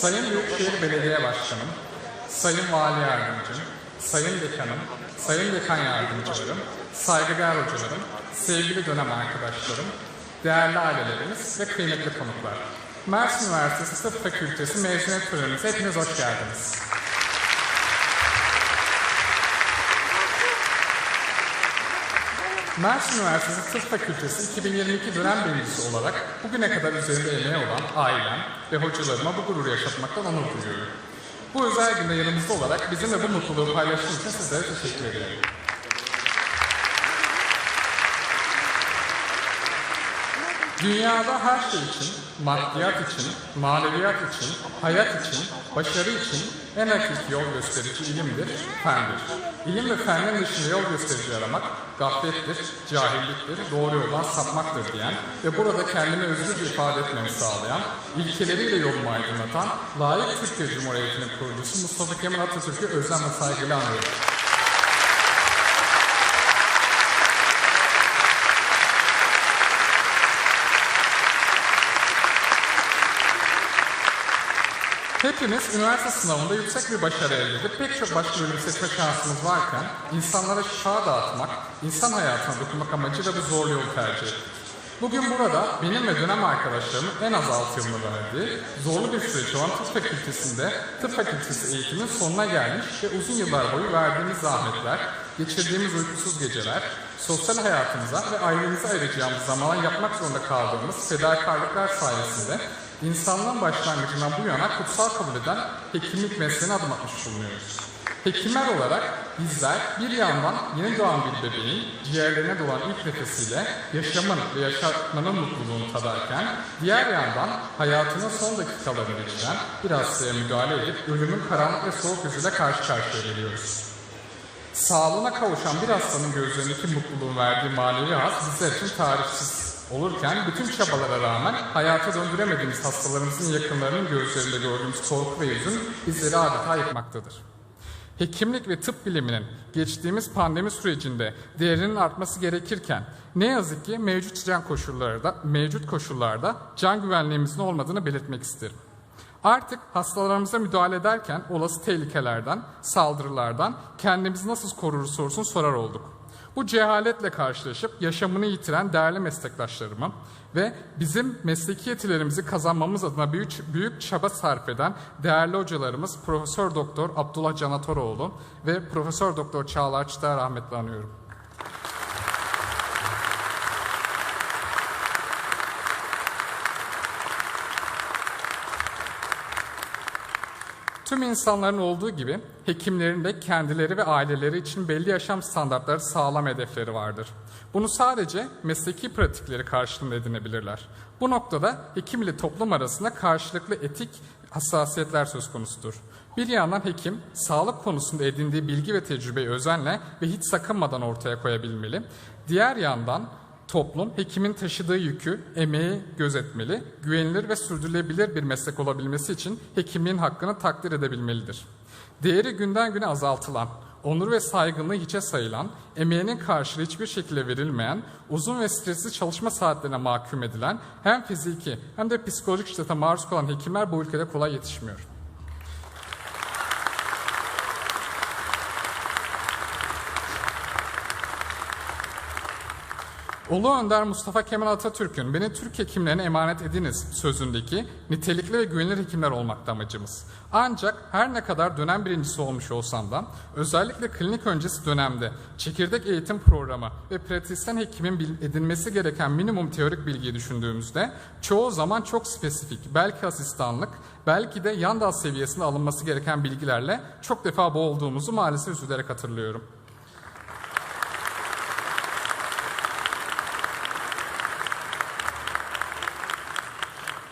Sayın Büyükşehir Belediye Başkanım, Sayın Vali Yardımcım, Sayın Dekanım, Sayın Dekan Yardımcılarım, saygıdeğer hocalarım, sevgili dönem arkadaşlarım, değerli ailelerimiz ve kıymetli konuklar. Mersin Üniversitesi Tıp Fakültesi mezuniyet törenimize hepiniz hoş geldiniz. Mersin Üniversitesi Tıp Fakültesi 2022 dönem birincisi olarak bugüne kadar üzerinde emeği olan ailem ve hocalarıma bu gururu yaşatmaktan onur duyuyorum. Bu özel günde yanımızda olarak bizimle bu mutluluğu paylaştığınız için sizlere teşekkür ediyorum. Dünyada her şey için, maddiyat için, maneviyat için, hayat için, başarı için en hakiki yol gösterici ilimdir, fendir. İlim ve fennin dışında yol gösterici aramak gaflettir, cahilliktir, doğru yoldan sapmaktır diyen ve burada kendimi özgürce ifade etmemi sağlayan, ilkeleriyle yolumu aydınlatan, layık Türkiye Cumhuriyeti'nin kurucusu Mustafa Kemal Atatürk'ü özlem ve saygıyla anıyorum. Hepimiz üniversite sınavında yüksek bir başarı elde edip pek çok başka bölüm seçme şansımız varken insanlara şifa dağıtmak, insan hayatına dokunmak amacıyla bu zorlu yolu tercih ettik. Bugün burada benim ve dönem arkadaşlarımın en az 6 yılını verdiği zorlu bir süreç olan tıp fakültesinde tıp fakültesi eğitimin sonuna gelmiş ve uzun yıllar boyu verdiğimiz zahmetler, geçirdiğimiz uykusuz geceler, sosyal hayatımıza ve ailemize ayıracağımız zamana yapmak zorunda kaldığımız fedakarlıklar sayesinde insanlığın başlangıcından bu yana kutsal kabul eden hekimlik mesleğine adım atmış bulunuyoruz. Hekimler olarak bizler bir yandan yeni doğan bir bebeğin ciğerlerine dolan ilk nefesiyle yaşamın ve yaşatmanın mutluluğunu tadarken, diğer yandan hayatının son dakikalarını geçiren bir hastaya müdahale edip ölümün karanlık ve soğuk yüzüyle karşı karşıya geliyoruz. Sağlığına kavuşan bir hastanın gözlerindeki mutluluğun verdiği manevi haz bizler için tarifsiz olurken bütün çabalara rağmen hayata döndüremediğimiz hastalarımızın yakınlarının gözlerinde gördüğümüz korku ve hüzün bizleri adeta yıkmaktadır. Hekimlik ve tıp biliminin geçtiğimiz pandemi sürecinde değerinin artması gerekirken ne yazık ki mevcut can koşullarda, mevcut koşullarda can güvenliğimizin olmadığını belirtmek isterim. Artık hastalarımıza müdahale ederken olası tehlikelerden, saldırılardan kendimizi nasıl koruruz sorusunu sorar olduk. Bu cehaletle karşılaşıp yaşamını yitiren değerli meslektaşlarıma ve bizim mesleki yetilerimizi kazanmamız adına büyük, büyük çaba sarf eden değerli hocalarımız Profesör Doktor Abdullah Canatoroğlu ve Profesör Doktor Çağlar Çıtay rahmetle anıyorum. Tüm insanların olduğu gibi hekimlerin de kendileri ve aileleri için belli yaşam standartları sağlam hedefleri vardır. Bunu sadece mesleki pratikleri karşılığında edinebilirler. Bu noktada hekim ile toplum arasında karşılıklı etik hassasiyetler söz konusudur. Bir yandan hekim, sağlık konusunda edindiği bilgi ve tecrübeyi özenle ve hiç sakınmadan ortaya koyabilmeli. Diğer yandan toplum hekimin taşıdığı yükü, emeği gözetmeli, güvenilir ve sürdürülebilir bir meslek olabilmesi için hekimliğin hakkını takdir edebilmelidir. Değeri günden güne azaltılan, onur ve saygınlığı hiçe sayılan, emeğinin karşılığı hiçbir şekilde verilmeyen, uzun ve stresli çalışma saatlerine mahkum edilen, hem fiziki hem de psikolojik şiddete maruz kalan hekimler bu ülkede kolay yetişmiyor. Ulu Önder Mustafa Kemal Atatürk'ün beni Türk hekimlerine emanet ediniz sözündeki nitelikli ve güvenilir hekimler olmakta amacımız. Ancak her ne kadar dönem birincisi olmuş olsam da özellikle klinik öncesi dönemde çekirdek eğitim programı ve pratisyen hekimin edinmesi gereken minimum teorik bilgiyi düşündüğümüzde çoğu zaman çok spesifik, belki asistanlık, belki de yan dal seviyesinde alınması gereken bilgilerle çok defa boğulduğumuzu maalesef üzülerek hatırlıyorum.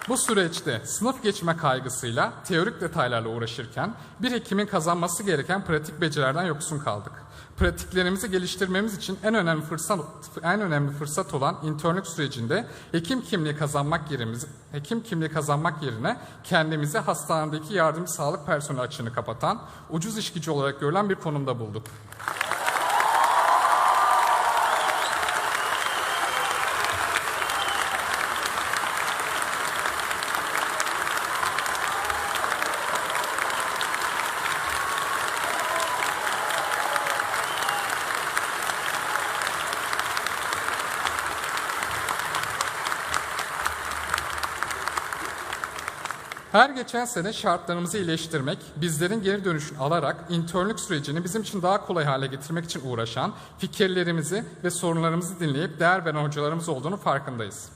Bu süreçte sınıf geçme kaygısıyla teorik detaylarla uğraşırken bir hekimin kazanması gereken pratik becerilerden yoksun kaldık. Pratiklerimizi geliştirmemiz için en önemli fırsat en önemli fırsat olan internlük sürecinde hekim kimliği kazanmak yerimiz hekim kimliği kazanmak yerine kendimizi hastanedeki yardımcı sağlık personeli açığını kapatan, ucuz iş gücü olarak görülen bir konumda bulduk. Her geçen sene şartlarımızı iyileştirmek, bizlerin geri dönüşünü alarak internlük sürecini bizim için daha kolay hale getirmek için uğraşan, fikirlerimizi ve sorunlarımızı dinleyip değer veren hocalarımız olduğunu farkındayız.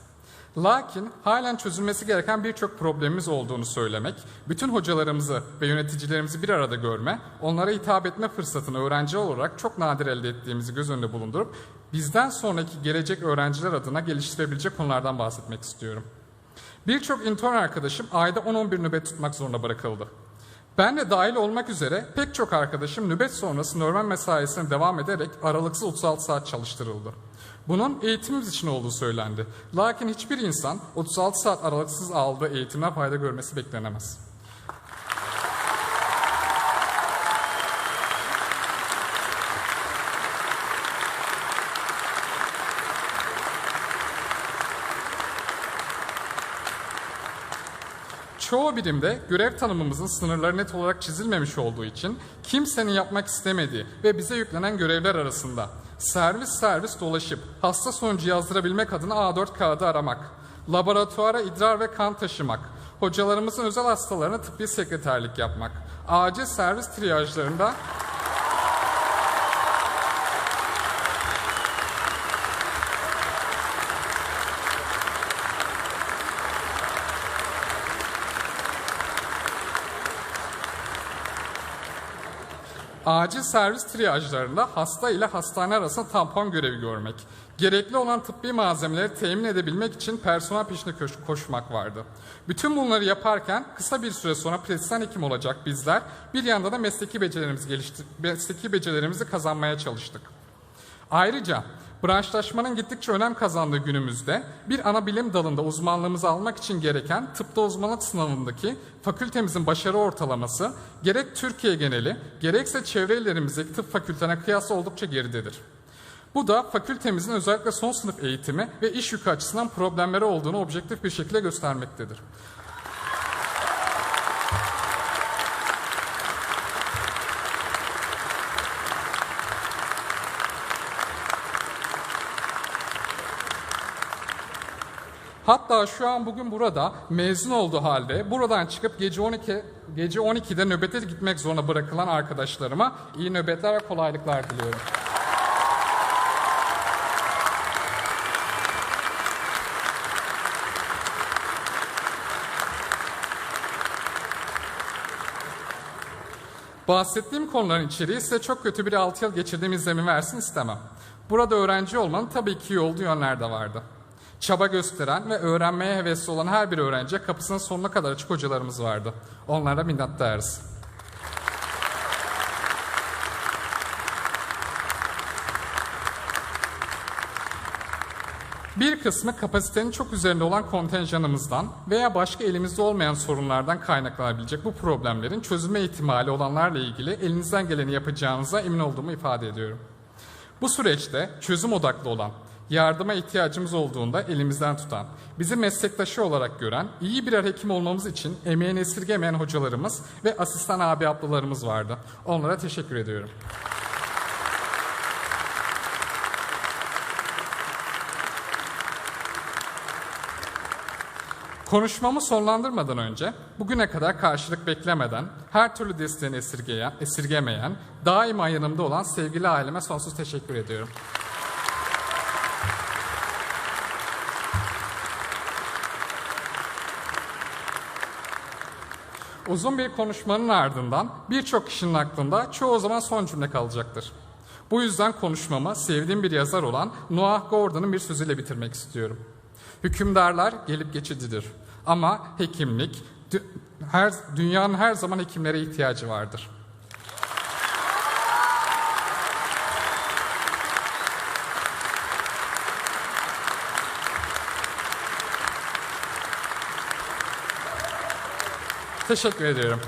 Lakin halen çözülmesi gereken birçok problemimiz olduğunu söylemek, bütün hocalarımızı ve yöneticilerimizi bir arada görme, onlara hitap etme fırsatını öğrenci olarak çok nadir elde ettiğimizi göz önünde bulundurup, bizden sonraki gelecek öğrenciler adına geliştirebilecek konulardan bahsetmek istiyorum. Birçok intern arkadaşım ayda 10-11 nöbet tutmak zorunda bırakıldı. Ben de dahil olmak üzere pek çok arkadaşım nöbet sonrası normal mesaisine devam ederek aralıksız 36 saat çalıştırıldı. Bunun eğitimimiz için olduğu söylendi. Lakin hiçbir insan 36 saat aralıksız aldığı eğitimden fayda görmesi beklenemez. Çoğu birimde görev tanımımızın sınırları net olarak çizilmemiş olduğu için kimsenin yapmak istemediği ve bize yüklenen görevler arasında servis servis dolaşıp hasta sonucu yazdırabilmek adına A4 kağıdı aramak, laboratuvara idrar ve kan taşımak, hocalarımızın özel hastalarına tıbbi sekreterlik yapmak, acil servis triyajlarında acil servis triyajlarında hasta ile hastane arasında tampon görevi görmek, gerekli olan tıbbi malzemeleri temin edebilmek için personel peşinde koş- koşmak vardı. Bütün bunları yaparken kısa bir süre sonra pratisyen hekim olacak bizler bir yanda da mesleki becerilerimizi, mesleki becerilerimizi kazanmaya çalıştık. Ayrıca branşlaşmanın gittikçe önem kazandığı günümüzde bir ana bilim dalında uzmanlığımızı almak için gereken tıpta uzmanlık sınavındaki fakültemizin başarı ortalaması gerek Türkiye geneli gerekse çevre illerimizdeki tıp fakültelerine kıyasla oldukça geridedir. Bu da fakültemizin özellikle son sınıf eğitimi ve iş yükü açısından problemleri olduğunu objektif bir şekilde göstermektedir. Hatta şu an bugün burada mezun olduğu halde buradan çıkıp gece 12 gece 12'de nöbete gitmek zorunda bırakılan arkadaşlarıma iyi nöbetler ve kolaylıklar diliyorum. Bahsettiğim konuların içeriği size çok kötü bir 6 yıl geçirdiğim izlenimi versin istemem. Burada öğrenci olmanın tabii ki iyi olduğu yönler de vardı. Çaba gösteren ve öğrenmeye hevesli olan her bir öğrenciye kapısının sonuna kadar açık hocalarımız vardı. Onlara minnettarız. Bir kısmı kapasitenin çok üzerinde olan kontenjanımızdan veya başka elimizde olmayan sorunlardan kaynaklanabilecek bu problemlerin çözülme ihtimali olanlarla ilgili elinizden geleni yapacağınıza emin olduğumu ifade ediyorum. Bu süreçte çözüm odaklı olan, yardıma ihtiyacımız olduğunda elimizden tutan, bizi meslektaşı olarak gören, iyi birer hekim olmamız için emeğini esirgemeyen hocalarımız ve asistan abi ablalarımız vardı. Onlara teşekkür ediyorum. Konuşmamı sonlandırmadan önce bugüne kadar karşılık beklemeden, her türlü desteğini esirgeyen, esirgemeyen, daima yanımda olan sevgili aileme sonsuz teşekkür ediyorum. Uzun bir konuşmanın ardından birçok kişinin aklında çoğu zaman son cümle kalacaktır. Bu yüzden konuşmamı sevdiğim bir yazar olan Noah Gordon'un bir sözüyle bitirmek istiyorum. Hükümdarlar gelip geçicidir. Ama hekimlik, dü- her, dünyanın her zaman hekimlere ihtiyacı vardır. Teşekkür ediyorum.